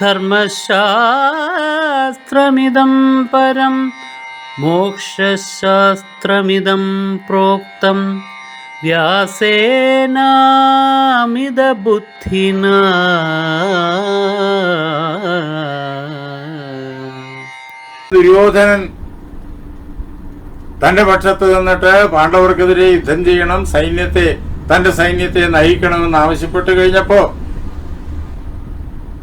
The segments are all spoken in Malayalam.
ധർമ്മശാസ്ത്രമിദം പരം മോക്ഷശാസ്ത്രമിതം പ്രോക്തം. വ്യാസേനാമിതബുദ്ധിന. ദുര്യോധനൻ തന്റെ പക്ഷത്ത് നിന്നിട്ട് പാണ്ഡവർക്കെതിരെ യുദ്ധം ചെയ്യണം സൈന്യത്തെ തന്റെ സൈന്യത്തെ നയിക്കണമെന്ന് ആവശ്യപ്പെട്ട് കഴിഞ്ഞപ്പോ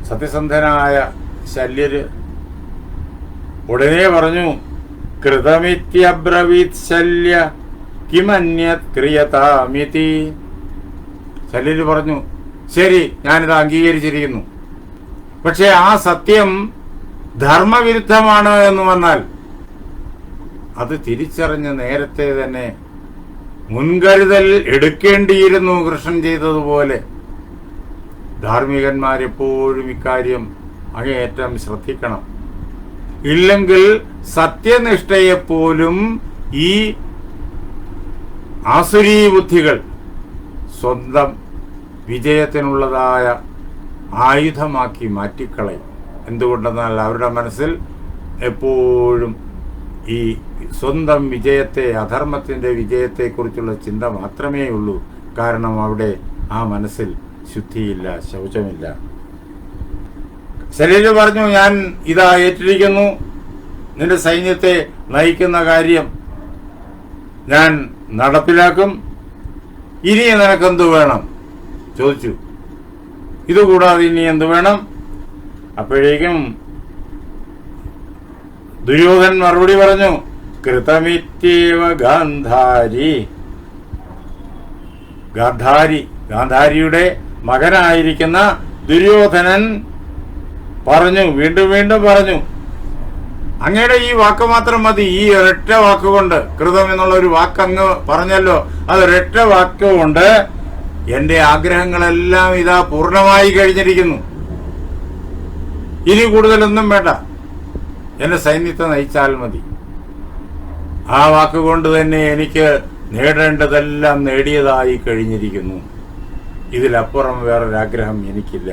സത്യസന്ധനായ ശല്യര് ഉടനെ പറഞ്ഞു കൃതമിത്യബ്രവീത് ശല്യ കിമന്യത് ക്രിയതാമിതി. ശല്യര് പറഞ്ഞു ശരി ഞാനിത് അംഗീകരിച്ചിരിക്കുന്നു. പക്ഷേ ആ സത്യം ധർമ്മവിരുദ്ധമാണ് എന്ന് വന്നാൽ അത് തിരിച്ചറിഞ്ഞ് നേരത്തെ തന്നെ മുൻകരുതൽ എടുക്കേണ്ടിയിരുന്നു കൃഷ്ണൻ ചെയ്തതുപോലെ ധാർമ്മികന്മാരെപ്പോഴും ഇക്കാര്യം അങ്ങേയറ്റം ശ്രദ്ധിക്കണം. ഇല്ലെങ്കിൽ സത്യനിഷ്ഠയെപ്പോലും ഈ ആസുരീ ബുദ്ധികൾ സ്വന്തം വിജയത്തിനുള്ളതായ ആയുധമാക്കി മാറ്റിക്കളയും. എന്തുകൊണ്ടെന്നാൽ അവരുടെ മനസ്സിൽ എപ്പോഴും ഈ സ്വന്തം വിജയത്തെ അധർമ്മത്തിന്റെ വിജയത്തെക്കുറിച്ചുള്ള ചിന്ത മാത്രമേ ഉള്ളൂ കാരണം അവിടെ ആ മനസ്സിൽ ശുദ്ധിയില്ല ശൗചമില്ല. ശരീര പറഞ്ഞു ഞാൻ ഇതാ ഏറ്റിരിക്കുന്നു. നിന്റെ സൈന്യത്തെ നയിക്കുന്ന കാര്യം ഞാൻ നടപ്പിലാക്കും. ഇനി നിനക്കെന്ത് വേണം? ചോദിച്ചു. ഇതുകൂടാതെ ഇനി എന്ത് വേണം? അപ്പോഴേക്കും ദുര്യോധൻ മറുപടി പറഞ്ഞു കൃതമിത്യേവ ഗാന്ധാരി. ഗാന്ധാരി ഗാന്ധാരിയുടെ മകനായിരിക്കുന്ന ദുര്യോധനൻ പറഞ്ഞു വീണ്ടും വീണ്ടും പറഞ്ഞു അങ്ങയുടെ ഈ വാക്ക് മാത്രം മതി. ഈ ഒരൊറ്റ വാക്കുകൊണ്ട് കൃതം എന്നുള്ള ഒരു വാക്ക് അങ്ങ് പറഞ്ഞല്ലോ. അതൊരൊറ്റ വാക്കുകൊണ്ട് എന്റെ ആഗ്രഹങ്ങളെല്ലാം ഇതാ പൂർണമായി കഴിഞ്ഞിരിക്കുന്നു. ഇനി കൂടുതലൊന്നും വേണ്ട. എന്നെ സൈന്യത്തെ നയിച്ചാൽ മതി. ആ വാക്കുകൊണ്ട് തന്നെ എനിക്ക് നേടേണ്ടതെല്ലാം നേടിയതായി കഴിഞ്ഞിരിക്കുന്നു. ഇതിലപ്പുറം വേറൊരാഗ്രഹം എനിക്കില്ല.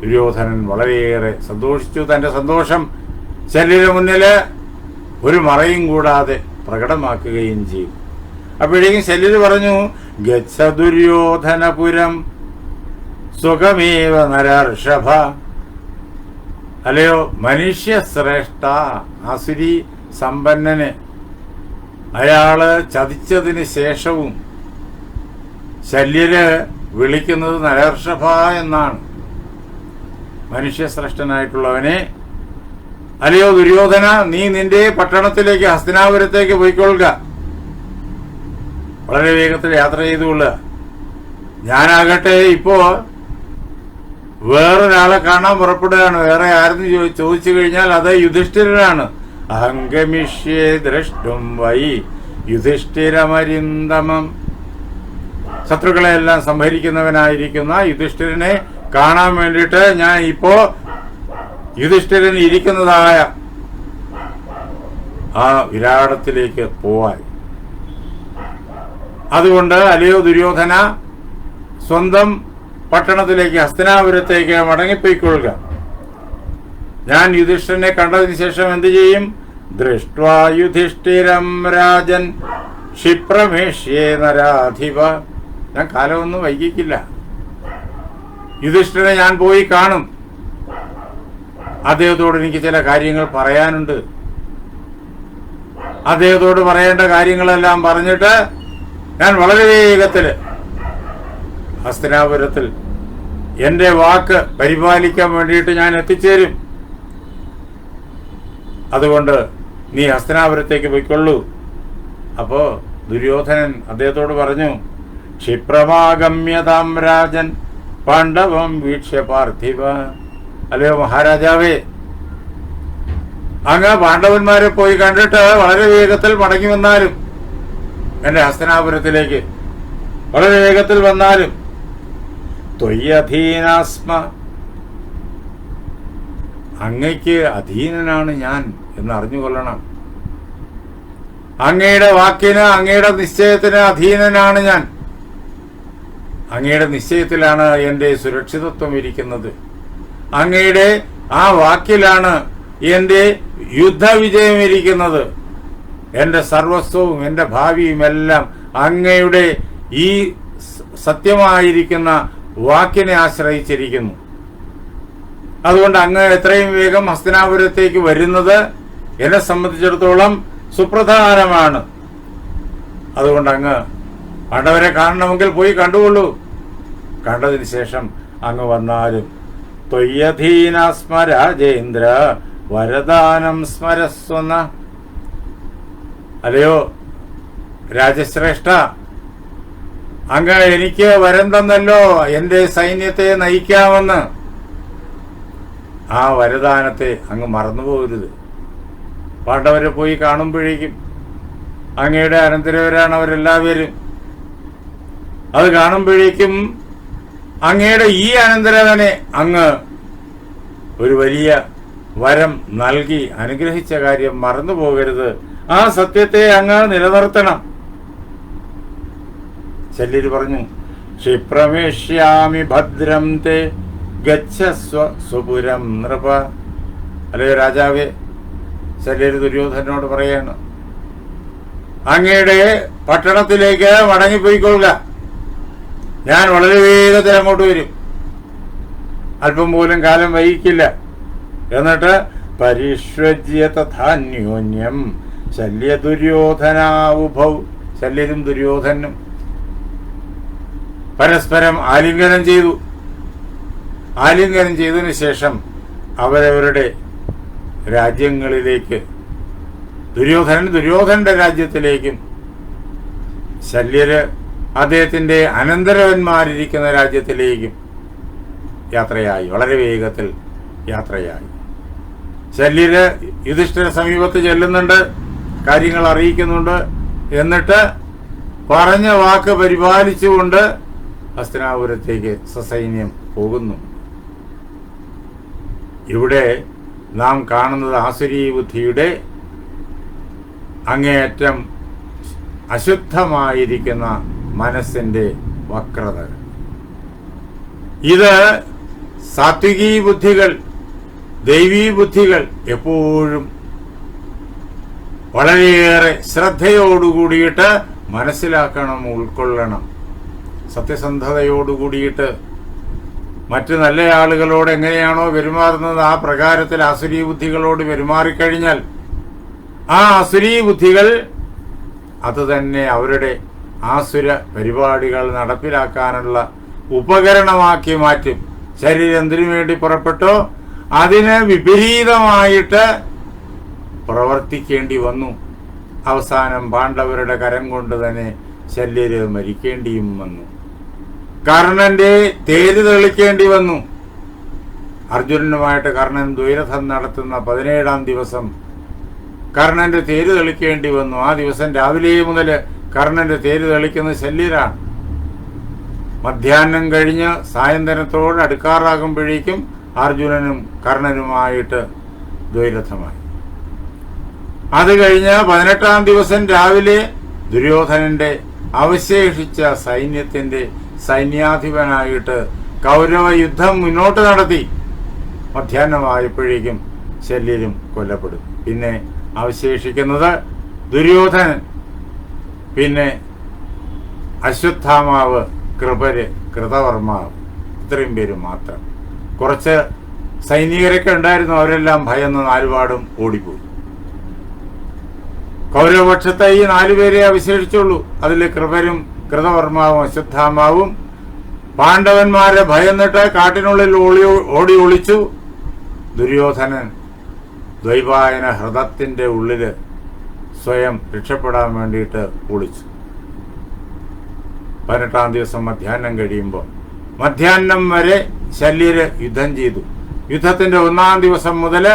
ദുര്യോധനൻ വളരെയേറെ സന്തോഷിച്ചു. തന്റെ സന്തോഷം ശല്യന് മുന്നിൽ ഒരു മറയും കൂടാതെ പ്രകടമാക്കുകയും ചെയ്തു. അപ്പോഴേക്കും ശല്യര് പറഞ്ഞു ഗച്ഛ ദുര്യോധനപുരം സുഖമേവ നരർഷഭ. അല്ലയോ മനുഷ്യ ശ്രേഷ്ഠ അസുരി സമ്പന്നന് അയാൾ ചതിച്ചതിന് ശേഷവും ശല്യര് വിളിക്കുന്നത് നരർഷഭ എന്നാണ്. മനുഷ്യശ്രേഷ്ഠനായിട്ടുള്ളവനെ അല്ലയോ ദുര്യോധന നീ നിന്റെ പട്ടണത്തിലേക്ക് ഹസ്തിനാപുരത്തേക്ക് പോയിക്കൊള്ളുക. വളരെ വേഗത്തിൽ യാത്ര ചെയ്തുകൊള്ളുക. ഞാനാകട്ടെ ഇപ്പോ വേറൊരാളെ കാണാൻ പുറപ്പെടുകയാണ്. വേറെ ആരെന്ന് ചോദിച്ചു കഴിഞ്ഞാൽ അത് യുധിഷ്ഠിരനാണ്. അഹങ്കമിഷ്യേ ദ്രഷ്ടും വൈ. യുധിഷ്ഠിരമരിന്തമം ശത്രുക്കളെ എല്ലാം സംഹരിക്കുന്നവനായിരിക്കുന്ന യുധിഷ്ഠിരനെ കാണാൻ വേണ്ടിയിട്ട് ഞാൻ ഇപ്പോ യുധിഷ്ഠിരൻ ഇരിക്കുന്നതായ ആ വിരാടത്തിലേക്ക് പോവാൻ. അതുകൊണ്ട് അലയോ ദുര്യോധന സ്വന്തം പട്ടണത്തിലേക്ക് ഹസ്തനാപുരത്തേക്ക് മടങ്ങിപ്പോയിക്കൊള്ളുക. ഞാൻ യുധിഷ്ഠിരനെ കണ്ടതിന് ശേഷം എന്ത് ചെയ്യും? ദൃഷ്ട്വാ യുധിഷ്ഠിരം രാജൻ ക്ഷിപ്രമേഷ്യേ നരാധിപ ഞാൻ കാലമൊന്നും വൈകിക്കില്ല. യുധിഷ്ഠിരനെ ഞാൻ പോയി കാണും. അദ്ദേഹത്തോട് എനിക്ക് ചില കാര്യങ്ങൾ പറയാനുണ്ട്. അദ്ദേഹത്തോട് പറയേണ്ട കാര്യങ്ങളെല്ലാം പറഞ്ഞിട്ട് ഞാൻ വളരെ വേഗത്തിൽ ഹസ്തനാപുരത്തിൽ എന്റെ വാക്ക് പരിപാലിക്കാൻ വേണ്ടിയിട്ട് ഞാൻ എത്തിച്ചേരും. അതുകൊണ്ട് നീ ഹസ്തനാപുരത്തേക്ക് പോയിക്കൊള്ളൂ. അപ്പോ ദുര്യോധനൻ അദ്ദേഹത്തോട് പറഞ്ഞു ക്ഷിപ്രമാഗമ്യതാം രാജൻ പാണ്ഡവം വീക്ഷ്യ പാർത്ഥിവ. അല്ലയോ മഹാരാജാവേ. അങ്ങ് പാണ്ഡവന്മാരെ പോയി കണ്ടിട്ട് വളരെ വേഗത്തിൽ മടങ്ങി വന്നാലും എന്റെ ഹസ്തനാപുരത്തിലേക്ക് വളരെ വേഗത്തിൽ വന്നാലും ത്വയ്യധീനാസ്മ അങ്ങയ്ക്ക് അധീനനാണ് ഞാൻ എന്ന് അറിഞ്ഞുകൊള്ളണം. അങ്ങയുടെ വാക്കിന് അങ്ങയുടെ നിശ്ചയത്തിന് അധീനനാണ് ഞാൻ. അങ്ങയുടെ നിശ്ചയത്തിലാണ് എന്റെ സുരക്ഷിതത്വം ഇരിക്കുന്നത്. അങ്ങയുടെ ആ വാക്കിലാണ് എന്റെ യുദ്ധവിജയം ഇരിക്കുന്നത്. എന്റെ സർവസ്വവും എന്റെ ഭാവിയും എല്ലാം അങ്ങയുടെ ഈ സത്യമായിരിക്കുന്ന വാക്കിനെ ആശ്രയിച്ചിരിക്കുന്നു. അതുകൊണ്ട് അങ്ങ് എത്രയും വേഗം ഹസ്തനാപുരത്തേക്ക് വരുന്നത് എന്നെ സംബന്ധിച്ചിടത്തോളം സുപ്രധാനമാണ്. അതുകൊണ്ട് അങ്ങ് പാണ്ഡവരെ കാണണമെങ്കിൽ പോയി കണ്ടുകൊള്ളൂ. കണ്ടതിന് ശേഷം അങ്ങ് വന്നാലും തൊയ്യധീന സ്മരാജേന്ദ്ര വരദാനം സ്മരസ്വന്ന അല്ലയോ രാജശ്രേഷ്ഠ അങ്ങ് എനിക്ക് വരം തന്നല്ലോ എന്റെ സൈന്യത്തെ നയിക്കാമെന്ന്. ആ വരദാനത്തെ അങ്ങ് മറന്നുപോകരുത്. പാണ്ഡവരെ പോയി കാണുമ്പോഴേക്കും അങ്ങയുടെ അനന്തരവരാണ് അവരെല്ലാവരും. അത് കാണുമ്പോഴേക്കും അങ്ങയുടെ ഈ അനന്തരവനെ അങ്ങ് ഒരു വലിയ വരം നൽകി അനുഗ്രഹിച്ച കാര്യം മറന്നുപോകരുത് ആ സത്യത്തെ അങ്ങ് നിലനിർത്തണം. ശല്യര് പറഞ്ഞു ക്ഷിപ്രമേഷ്യാമി ഭദ്രം തേ ഗച്ഛസ്വ സുപുരം നൃപ. അല്ലേ രാജാവേ ശല്യര് ദുര്യോധനോട് പറയാണ് അങ്ങയുടെ പട്ടണത്തിലേക്ക് മടങ്ങിപ്പോയിക്കൊള്ളുക. ഞാൻ വളരെ വേഗത്തിൽ അങ്ങോട്ട് വരും. അല്പം പോലും കാലം വൈകിക്കില്ല. എന്നിട്ട് പരിഷ്വജ്യ തഥാന്യോന്യം ശല്യ ദുര്യോധനാവുഭൗ ശല്യനും ദുര്യോധനും പരസ്പരം ആലിംഗനം ചെയ്തു. ആലിംഗനം ചെയ്തതിനു ശേഷം അവരവരുടെ രാജ്യങ്ങളിലേക്ക് ദുര്യോധനൻ ദുര്യോധനന്റെ രാജ്യത്തിലേക്കും ശല്യര് അദ്ദേഹത്തിന്റെ അനന്തരവന്മാരിരിക്കുന്ന രാജ്യത്തിലേക്കും യാത്രയായി. വളരെ വേഗത്തിൽ യാത്രയായി. ശല്യര് യുധിഷ്ഠിര സമീപത്ത് ചെല്ലുന്നുണ്ട് കാര്യങ്ങൾ അറിയിക്കുന്നുണ്ട്. എന്നിട്ട് പറഞ്ഞ വാക്ക് പരിപാലിച്ചുകൊണ്ട് ഹസ്തനാപുരത്തേക്ക് സസൈന്യം പോകുന്നു. ഇവിടെ നാം കാണുന്നത് ആസുരീ ബുദ്ധിയുടെ അങ്ങേയറ്റം അശുദ്ധമായിരിക്കുന്ന മനസ്സിന്റെ വക്രത. ഇത് സാത്വികീ ബുദ്ധികൾ ദൈവീ ബുദ്ധികൾ എപ്പോഴും വളരെയേറെ ശ്രദ്ധയോടുകൂടിയിട്ട് മനസ്സിലാക്കണം ഉൾക്കൊള്ളണം. സത്യസന്ധതയോടുകൂടിയിട്ട് മറ്റ് നല്ല ആളുകളോട് എങ്ങനെയാണോ പെരുമാറുന്നത് ആ പ്രകാരത്തിൽ അസുരീ ബുദ്ധികളോട് പെരുമാറിക്കഴിഞ്ഞാൽ ആ അസുരീ ബുദ്ധികൾ അത് തന്നെ അവരുടെ ആസുര പരിപാടികൾ നടപ്പിലാക്കാനുള്ള ഉപകരണമാക്കി മാറ്റും. ശരീരം എന്തിനു വേണ്ടി പുറപ്പെട്ടോ? അതിന് വിപരീതമായിട്ട് പ്രവർത്തിക്കേണ്ടി വന്നു. അവസാനം പാണ്ഡവരുടെ കരം കൊണ്ട് തന്നെ ശല്യര് മരിക്കേണ്ടിയും വന്നു. കർണന്റെ തേര് തെളിക്കേണ്ടി വന്നു. അർജുനനുമായിട്ട് കർണൻ ദ്വൈരഥം നടത്തുന്ന പതിനേഴാം ദിവസം കർണന്റെ തേര് തെളിക്കേണ്ടി വന്നു. ആ ദിവസം രാവിലെ മുതൽ കർണന്റെ തേര് തെളിക്കുന്ന ശല്യരാണ്. മധ്യാഹ്നം കഴിഞ്ഞ് സായന്തനത്തോട് അടുക്കാറാകുമ്പോഴേക്കും അർജുനനും കർണനുമായിട്ട് ദ്വൈരഥമായി. അത് കഴിഞ്ഞ് പതിനെട്ടാം ദിവസം രാവിലെ ദുര്യോധനന്റെ അവശേഷിച്ച സൈന്യത്തിന്റെ സൈന്യാധിപനായിട്ട് കൗരവ യുദ്ധം മുന്നോട്ട് നടത്തി. മധ്യാഹ്നമായപ്പോഴേക്കും ശല്യരും കൊല്ലപ്പെടും. പിന്നെ അവശേഷിക്കുന്നത് ദുര്യോധനൻ. പിന്നെ അശ്വത്ഥാമാവ് കൃപര് കൃതവർമാവ്. ഇത്രയും പേര് മാത്രം. കുറച്ച് സൈനികരൊക്കെ ഉണ്ടായിരുന്നു അവരെല്ലാം ഭയന്ന് നാലുപാടും ഓടിപ്പോയി. കൗരവപക്ഷത്തെ ഈ നാലുപേരെ അവശേഷിച്ചുള്ളൂ അതിൽ കൃപരും കൃതവർമാവും അശ്വത്ഥാമാവും പാണ്ഡവന്മാരെ ഭയന്നിട്ട് കാട്ടിനുള്ളിൽ ഓളി ഓടി ഒളിച്ചു. ദുര്യോധനൻ ദ്വൈപായന ഹൃദത്തിന്റെ ഉള്ളിൽ സ്വയം രക്ഷപ്പെടാൻ വേണ്ടിയിട്ട് കുളിച്ചു പതിനെട്ടാം ദിവസം മധ്യാഹ്നം കഴിയുമ്പോൾ മധ്യാഹ്നം വരെ ശല്യര് യുദ്ധം ചെയ്തു. യുദ്ധത്തിന്റെ ഒന്നാം ദിവസം മുതൽ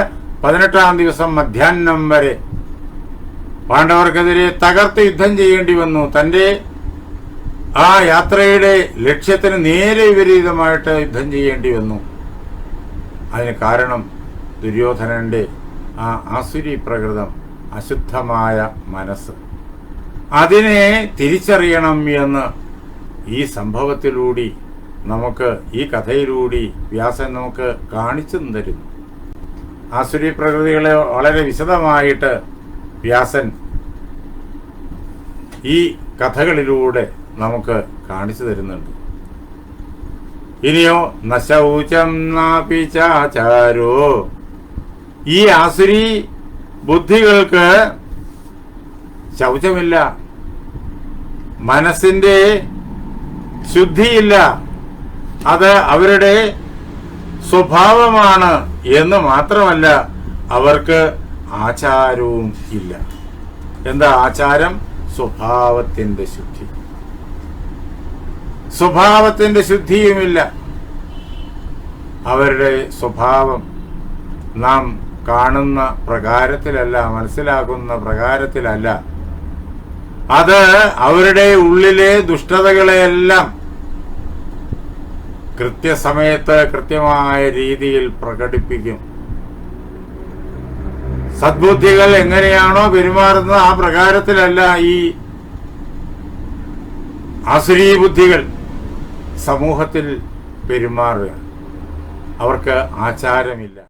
പതിനെട്ടാം ദിവസം മധ്യാഹ്നം വരെ പാണ്ഡവർക്കെതിരെ തകർത്ത് യുദ്ധം ചെയ്യേണ്ടി വന്നു. തന്റെ ആ യാത്രയുടെ ലക്ഷ്യത്തിന് നേരെ വിപരീതമായിട്ട് യുദ്ധം ചെയ്യേണ്ടി വന്നു. അതിന് കാരണം ദുര്യോധനന്റെ ആ ആസുരി പ്രകൃതം അശുദ്ധമായ മനസ്സ്. അതിനെ തിരിച്ചറിയണം എന്ന് ഈ സംഭവത്തിലൂടി നമുക്ക് ഈ കഥയിലൂടി വ്യാസൻ നമുക്ക് കാണിച്ചു തരുന്നു ആസുരി പ്രകൃതികളെ വളരെ വിശദമായിട്ട് വ്യാസൻ ഈ കഥകളിലൂടെ നമുക്ക് കാണിച്ചു തരുന്നുണ്ട്. ഇനിയോ നശൗചം നാപിച്ചാചാരോ ഈ ആസുരി ബുദ്ധികൾക്ക് ശൗചമില്ല. മനസ്സിന്റെ ശുദ്ധിയില്ല. അത് അവരുടെ സ്വഭാവമാണ് എന്ന് മാത്രമല്ല അവർക്ക് ആചാരവും ഇല്ല. എന്താ ആചാരം? സ്വഭാവത്തിന്റെ ശുദ്ധി. സ്വഭാവത്തിന്റെ ശുദ്ധിയുമില്ല. അവരുടെ സ്വഭാവം നാം കാണുന്ന പ്രകാരത്തിലല്ല മനസ്സിലാക്കുന്ന പ്രകാരത്തിലല്ല. അത് അവരുടെ ഉള്ളിലെ ദുഷ്ടതകളെയെല്ലാം കൃത്യസമയത്ത് കൃത്യമായ രീതിയിൽ പ്രകടിപ്പിക്കും. സദ്ബുദ്ധികൾ എങ്ങനെയാണോ പെരുമാറുന്നത് ആ പ്രകാരത്തിലല്ല ഈ ആസുരീ ബുദ്ധികൾ സമൂഹത്തിൽ പെരുമാറുക. അവർക്ക് ആചാരമില്ല.